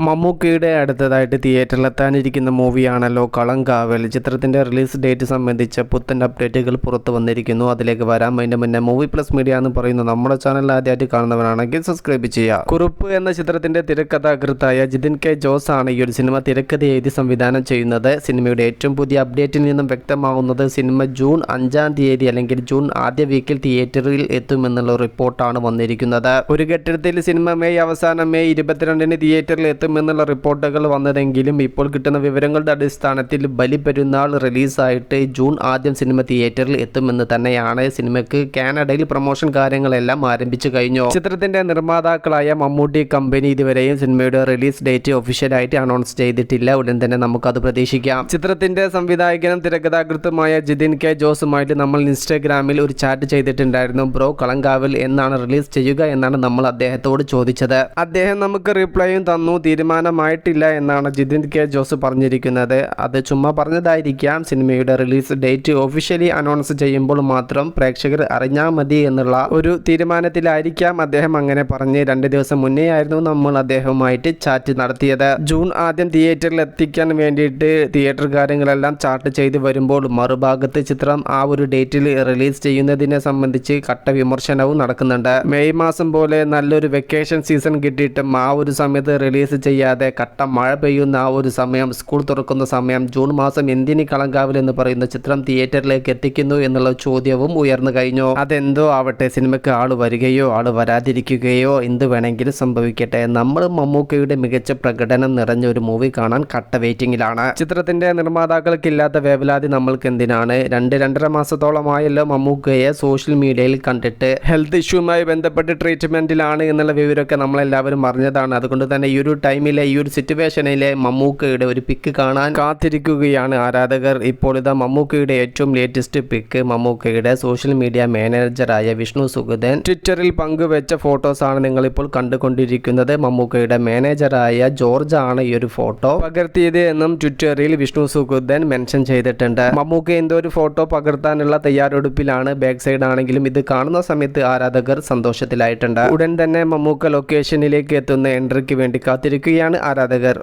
മമ്മൂക്കയുടെ അടുത്തതായിട്ട് തിയേറ്ററിലെത്താനിരിക്കുന്ന മൂവിയാണല്ലോ കളങ്കാവൽ. ചിത്രത്തിന്റെ റിലീസ് ഡേറ്റ് സംബന്ധിച്ച പുത്തൻ അപ്ഡേറ്റുകൾ പുറത്തു വന്നിരിക്കുന്നു. അതിലേക്ക് വരാം. അതിന്റെ മുന്നേ മൂവി പ്ലസ് മീഡിയ എന്ന് പറയുന്നു നമ്മുടെ ചാനൽ ആദ്യമായിട്ട് കാണുന്നവരാണെങ്കിൽ സബ്സ്ക്രൈബ് ചെയ്യുക. കുറുപ്പ് എന്ന ചിത്രത്തിന്റെ തിരക്കഥാകൃത്തായ ജിതിൻ കെ ജോസ് ആണ് ഈ ഒരു സിനിമ തിരക്കഥ എഴുതി സംവിധാനം ചെയ്യുന്നത്. സിനിമയുടെ ഏറ്റവും പുതിയ അപ്ഡേറ്റിൽ നിന്നും വ്യക്തമാവുന്നത് സിനിമ ജൂൺ അഞ്ചാം തീയതി അല്ലെങ്കിൽ ജൂൺ ആദ്യ വീക്കിൽ തിയേറ്ററിൽ എത്തുമെന്നുള്ള റിപ്പോർട്ടാണ് വന്നിരിക്കുന്നത്. ഒരു ഘട്ടത്തിൽ സിനിമ മെയ് അവസാനം മെയ് ഇരുപത്തിരണ്ടിന് തിയേറ്ററിൽ എത്തുമെന്നുള്ള റിപ്പോർട്ടുകൾ വന്നതെങ്കിലും ഇപ്പോൾ കിട്ടുന്ന വിവരങ്ങളുടെ അടിസ്ഥാനത്തിൽ ബലിപെരുന്നാൾ റിലീസായിട്ട് ജൂൺ ആദ്യം സിനിമ തിയേറ്ററിൽ എത്തുമെന്ന് തന്നെയാണ് സിനിമയ്ക്ക് കാനഡയിൽ പ്രൊമോഷൻ കാര്യങ്ങളെല്ലാം ആരംഭിച്ചു കഴിഞ്ഞു. ചിത്രത്തിന്റെ നിർമ്മാതാക്കളായ മമ്മൂട്ടി കമ്പനി ഇതുവരെയും സിനിമയുടെ റിലീസ് ഡേറ്റ് ഒഫീഷ്യലായിട്ട് അനൗൺസ് ചെയ്തിട്ടില്ല. ഉടൻ തന്നെ നമുക്കത് പ്രതീക്ഷിക്കാം. ചിത്രത്തിന്റെ സംവിധായകനും തിരക്കഥാകൃത്തുമായ ജിതിൻ കെ ജോസുമായിട്ട് നമ്മൾ ഇൻസ്റ്റാഗ്രാമിൽ ഒരു ചാറ്റ് ചെയ്തിട്ടുണ്ടായിരുന്നു. ബ്രോ കളങ്കാവിൽ എന്നാണ് റിലീസ് ചെയ്യുക എന്നാണ് നമ്മൾ അദ്ദേഹത്തോട് ചോദിച്ചത്. അദ്ദേഹം നമുക്ക് റിപ്ലൈയും തന്നു. തീരുമാനമായിട്ടില്ല എന്നാണ് ജിതിൻ കെ ജോസ് പറഞ്ഞിരിക്കുന്നത്. അത് ചുമ്മാ പറഞ്ഞതായിരിക്കാം. സിനിമയുടെ റിലീസ് ഡേറ്റ് ഒഫീഷ്യലി അനൗൺസ് ചെയ്യുമ്പോൾ മാത്രം പ്രേക്ഷകർ അറിഞ്ഞാൽ മതി എന്നുള്ള ഒരു തീരുമാനത്തിലായിരിക്കാം അദ്ദേഹം അങ്ങനെ പറഞ്ഞ് രണ്ട് ദിവസം മുന്നേ ആയിരുന്നു നമ്മൾ അദ്ദേഹവുമായിട്ട് ചാറ്റ് നടത്തിയത്. ജൂൺ ആദ്യം തിയേറ്ററിൽ എത്തിക്കാൻ വേണ്ടിയിട്ട് തിയേറ്റർ കാര്യങ്ങളെല്ലാം ചാർട്ട് ചെയ്ത് വരുമ്പോൾ മറുഭാഗത്ത് ചിത്രം ആ ഒരു ഡേറ്റിൽ റിലീസ് ചെയ്യുന്നതിനെ സംബന്ധിച്ച് കട്ട വിമർശനവും നടക്കുന്നുണ്ട്. മെയ് മാസം പോലെ നല്ലൊരു വെക്കേഷൻ സീസൺ കിട്ടിയിട്ടും ആ ഒരു സമയത്ത് റിലീസ് ചെയ്യാതെ കട്ട മഴ പെയ്യുന്ന ആ ഒരു സമയം സ്കൂൾ തുറക്കുന്ന സമയം ജൂൺ മാസം എന്തിനി കളങ്കാവിൽ എന്ന് പറയുന്ന ചിത്രം തിയേറ്ററിലേക്ക് എത്തിക്കുന്നു എന്നുള്ള ചോദ്യവും ഉയർന്നു കഴിഞ്ഞു. അതെന്തോ ആവട്ടെ സിനിമയ്ക്ക് ആൾ വരികയോ ആൾ വരാതിരിക്കുകയോ എന്ത് വേണമെങ്കിലും സംഭവിക്കട്ടെ. നമ്മൾ മമ്മൂക്കയുടെ മികച്ച പ്രകടനം നിറഞ്ഞ ഒരു മൂവി കാണാൻ കട്ട വെയിറ്റിംഗിലാണ് ചിത്രത്തിന്റെ നിർമ്മാതാക്കൾക്കില്ലാത്ത വേവലാതി നമ്മൾക്ക് എന്തിനാണ്? രണ്ട് രണ്ടര മാസത്തോളമായല്ലോ മമ്മൂക്കയെ സോഷ്യൽ മീഡിയയിൽ കണ്ടിട്ട്. ഹെൽത്ത് ഇഷ്യൂമായി ബന്ധപ്പെട്ട് ട്രീറ്റ്മെന്റിലാണ് എന്നുള്ള വിവരമൊക്കെ നമ്മളെല്ലാവരും അറിഞ്ഞതാണ്. അതുകൊണ്ട് തന്നെ ഈ ഒരു ടൈമിലെ ഈ ഒരു സിറ്റുവേഷനിലെ മമ്മൂക്കയുടെ ഒരു പിക്ക് കാണാൻ കാത്തിരിക്കുകയാണ് ആരാധകർ. ഇപ്പോൾ ഇതാ മമ്മൂക്കയുടെ ഏറ്റവും ലേറ്റസ്റ്റ് പിക്ക് മമ്മൂക്കയുടെ സോഷ്യൽ മീഡിയ മാനേജറായ വിഷ്ണു സുഗതൻ ട്വിറ്ററിൽ പങ്കുവെച്ച ഫോട്ടോസാണ് നിങ്ങളിപ്പോൾ കണ്ടുകൊണ്ടിരിക്കുന്നത്. മമ്മൂക്കയുടെ മാനേജറായ ജോർജ് ആണ് ഈ ഒരു ഫോട്ടോ പകർത്തിയത് എന്നും ട്വിറ്ററിൽ വിഷ്ണു സുഗതൻ മെൻഷൻ ചെയ്തിട്ടുണ്ട്. മമ്മൂക്ക എന്തോ ഒരു ഫോട്ടോ പകർത്താനുള്ള തയ്യാറെടുപ്പിലാണ്. ബാക്ക് സൈഡ് ആണെങ്കിലും ഇത് കാണുന്ന സമയത്ത് ആരാധകർ സന്തോഷത്തിലായിട്ടുണ്ട്. ഉടൻ തന്നെ മമ്മൂക്ക ലൊക്കേഷനിലേക്ക് എത്തുന്ന എൻട്രിക്ക് വേണ്ടി കാത്തിരിക്കുകയാണ് ആരാധകർ